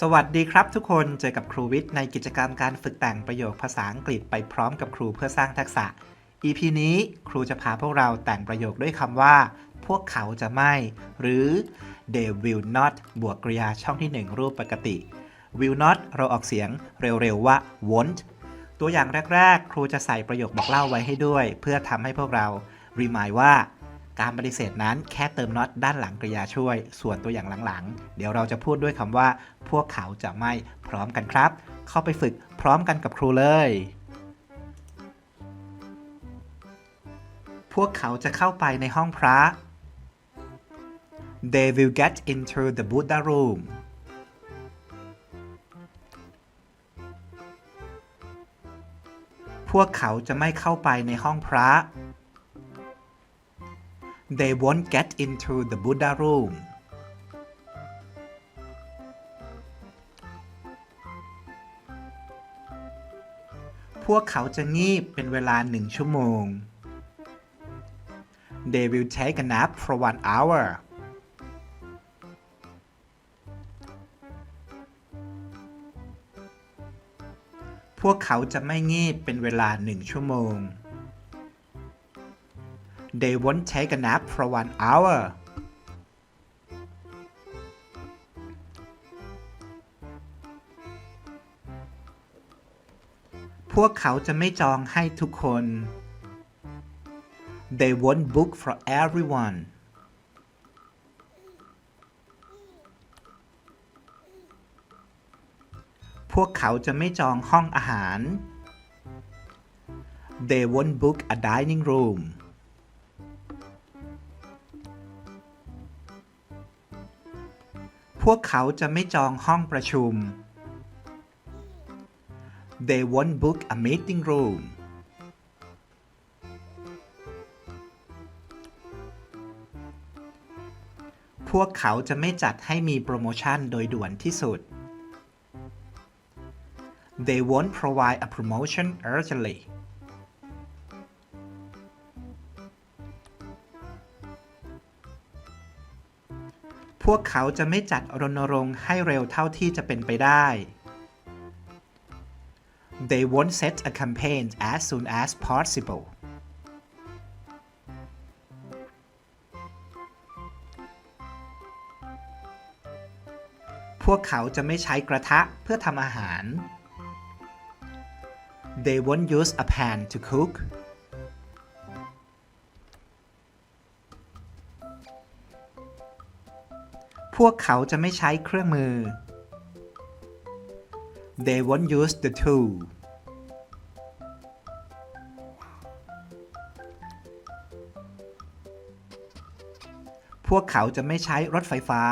สวัสดีครับทุกคน เจอกับครูวิทย์ในกิจกรรมการฝึกแต่งประโยคภาษาอังกฤษไปพร้อมกับครูเพื่อสร้างทักษะ EP นี้ครูจะพาพวกเราแต่งประโยคด้วยคำว่า พวกเขาจะไม่ หรือ they will not บวกกริยาช่องที่ 1 รูปปกติ will not เราออกเสียงเร็วๆว่า won't ตัวอย่างแรก ๆ ครูจะใส่ประโยคบอกเล่าไว้ให้ด้วย เพื่อทำให้พวกเรา remind ว่า การปฏิเสธนั้นแค่เติม not ด้านหลังกริยาช่วย ส่วนตัวอย่างหลังๆ เดี๋ยวเราจะพูดด้วยคำว่า พวกเขาจะไม่พร้อมกันครับ เข้าไปฝึกพร้อมกันกับครูเลย พวกเขาจะเข้าไปในห้องพระ They will get into the Buddha room พวกเขาจะไม่เข้าไปในห้องพระ They won't get into the Buddha room พวกเขาจะงีบเป็นเวลาหนึ่งชั่วโมง They will take a nap for one hour พวกเขาจะไม่งีบเป็นเวลาหนึ่งชั่วโมง They won't take a nap for one hour พวกเขาจะไม่จองให้ทุกคน They won't book for everyone พวกเขาจะไม่จองห้องอาหาร They won't book a dining room พวกเขาจะไม่จองห้องประชุม They won't book a meeting room พวกเขาจะไม่จัดให้มีโปรโมชั่นโดยด่วนที่สุด They won't provide a promotion urgently พวกเขาจะไม่จัดรณรงค์ให้เร็วเท่าที่จะเป็นไปได้ They won't set a campaign as soon as possible พวกเขาจะไม่ใช้กระทะเพื่อทำอาหาร They won't use a pan to cook พวกเขาจะไม่ใช้เครื่องมือ They won't use the tool พวกเขาจะไม่ใช้รถไฟฟ้า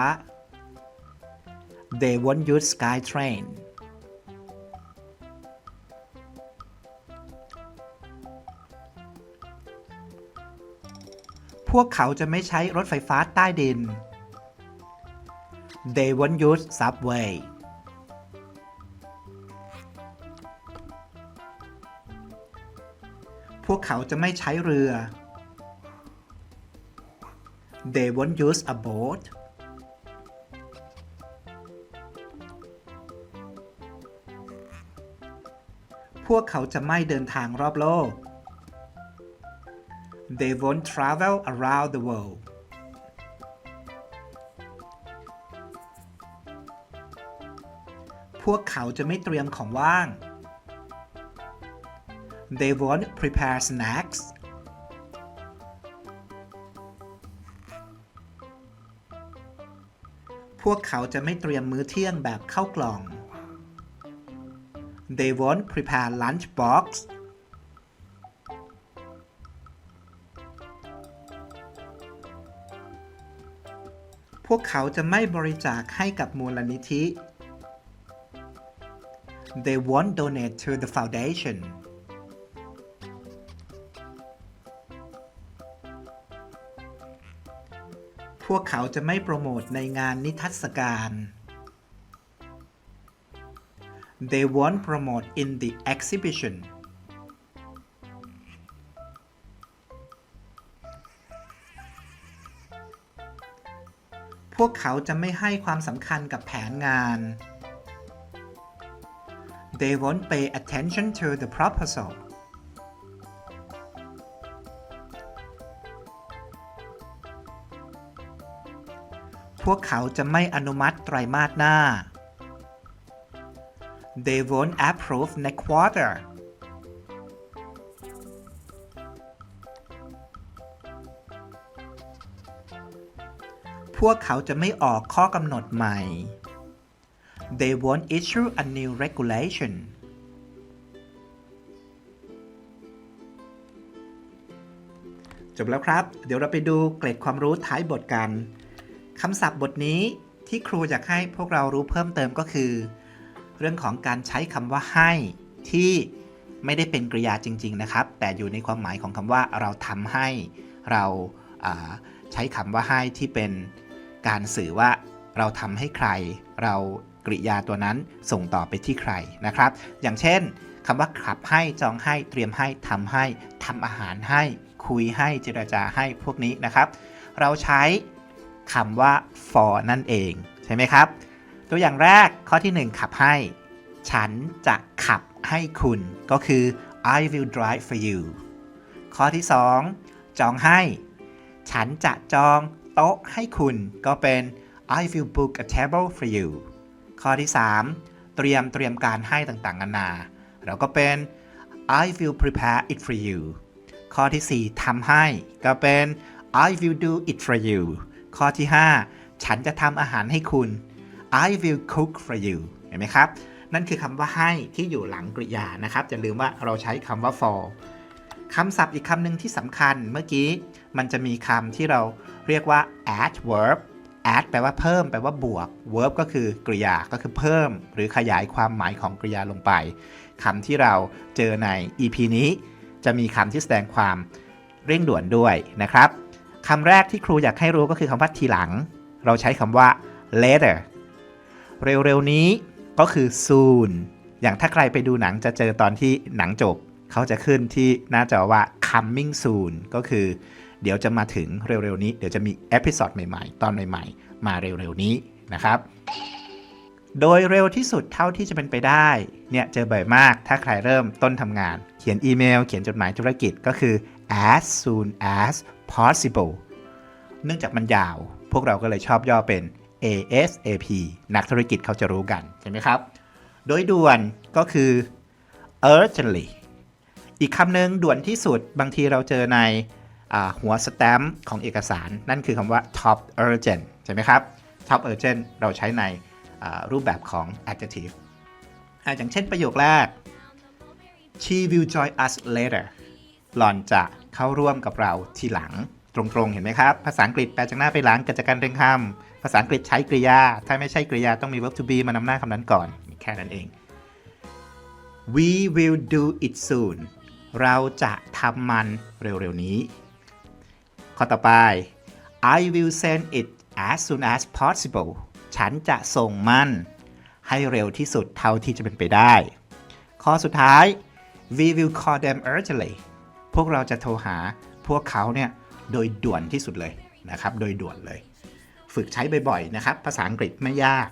They won't use SkyTrain พวกเขาจะไม่ใช้รถไฟฟ้าใต้ดิน They won't use subway พวกเขาจะไม่ใช้เรือ They won't use a boat พวกเขาจะไม่เดินทางรอบโลก They won't travel around the world วกเขาจะไม่เตรียมของว่าง They won't prepare snacks พวกเขาจะไม่เตรียมมื้อเที่ยงแบบเข้ากล่อง They won't prepare lunch box พวกเขาจะไม่บริจาคให้กับมูลนิธิ They won't donate to the foundation พวกเขาจะไม่โปรโมทในงานนิทรรศการ They won't promote in the exhibition พวกเขาจะไม่ให้ความสำคัญกับแผนงาน They won't pay attention to the proposal. พวกเขาจะไม่อนุมัติไตรมาสหน้า They won't approve next quarter. พวกเขาจะไม่ออกข้อกำหนดใหม่ They won't issue a new regulation. จบแล้วครับ เดี๋ยวเราไปดูเกร็ดความรู้ท้ายบทกันคำศัพท์บทนี้ที่ครูอยากให้พวกเรารู้เพิ่มเติมก็คือ เรื่องของการใช้คำว่าให้ที่ไม่ได้เป็นกริยาจริง ๆ นะครับ แต่อยู่ในความหมายของคำว่าเราทำให้เราใช้คำว่าให้ที่เป็นการสื่อว่าเราทำให้ใคร เรา กริยาตัวนั้นส่งต่อไปที่ใครนะครับ อย่างเช่นคำว่าขับให้จองให้เตรียมให้ทำให้ทำอาหารให้ คุยให้เจรจาให้พวกนี้นะครับ เราใช้คำว่า for นั่นเองใช่ไหมครับ ตัวอย่างแรกข้อที่ 1 ขับให้ ฉันจะขับให้คุณก็คือ I will drive for you ข้อที่ 2 จองให้ ฉันจะจองโต๊ะให้คุณก็เป็น I will book a table for you ข้อที่ 3 เตรียมเตรียมการให้ต่างๆนานาเราก็เป็น I will prepare it for you ข้อที่ 4ทำให้ ก็เป็น I will do it for you ข้อที่ 5 ฉันจะทำอาหารให้คุณ I will cook for you เห็นไหมครับ นั่นคือคำว่าให้ที่อยู่หลังกริยานะครับอย่าลืมว่าเราใช้คำว่า for คำศัพท์อีกคำหนึ่งที่สำคัญเมื่อกี้ มันจะมีคำที่เราเรียกว่า adverb add แปลว่าเพิ่มแปลว่าบวก verb ก็คือกริยาก็คือเพิ่ม หรือขยายความหมายของกริยาลงไปคำที่เราเจอใน EP นี้ จะมีคำที่แสดงความเร่งด่วนด้วยนะครับคำแรกที่ครูอยากให้รู้ก็คือคำว่าทีหลัง เราใช้คำว่า later เร็วๆนี้ก็คือ soon อย่างถ้าใครไปดูหนังจะเจอตอนที่หนังจบ เขาจะขึ้นที่หน้าจอว่า coming soon ก็คือ เดี๋ยวจะมาถึงเร็วๆนี้ เดี๋ยวจะมีเอพิ o d ดใหม่ๆ ตอนใหม่ๆ มาเร็วๆนี้นะครับ โดยเร็วที่สุดเท่าที่จะเป็นไปได้ เนี่ยเจอบ่อยมาก ถ้าใครเริ่มต้นทำงาน เขียนอีเมล เขียนจดหมายธุรกิจก็คือ as soon as possible เนื่องจากมันยาว พวกเราก็เลยชอบย่อเป็น ASAP นักธุรกิจเขาจะรู้กัน ใช่ไหมครับ โดยด่วนก็คือ urgently อีกคำหนึ่งด่วนที่สุดบางทีเราเจอใน หัวสแตมป์ของเอกสาร นั่นคือคำว่า top urgent ใช่ไหมครับ top urgent เราใช้ในรูปแบบของ adjective ออย่างเช่นประโยคแรก she will join us later หล่อนจะเข้าร่วมกับเราทีหลังตรงๆ เห็นไหมครับ ภาษาอังกฤษแปลจากหน้าไปหลังเกิดจากการเรียงคำภาษาอังกฤษใช้กริยา ถ้าไม่ใช่กริยาต้องมี verb to be มานำหน้าคำนั้นก่อน แค่นั้นเอง we will do it soon เราจะทำมันเร็วๆนี้ ข้อต่อไป I will send it as soon as possible ฉันจะส่งมัน ให้เร็วที่สุดเท่าที่จะเป็นไปได้ ข้อสุดท้าย we will call them urgently พวกเราจะโทรหาพวกเขาเนี่ยโดยด่วนที่สุดเลยนะครับ โดยด่วนเลย ฝึกใช้บ่อยๆนะครับ ภาษาอังกฤษไม่ยาก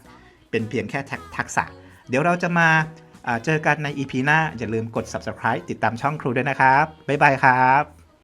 เป็นเพียงแค่ทักษะ เดี๋ยวเราจะมาเจอกันใน EP หน้า อย่าลืมกด subscribe ติดตามช่องครูด้วยนะครับ บ๊ายบายครับ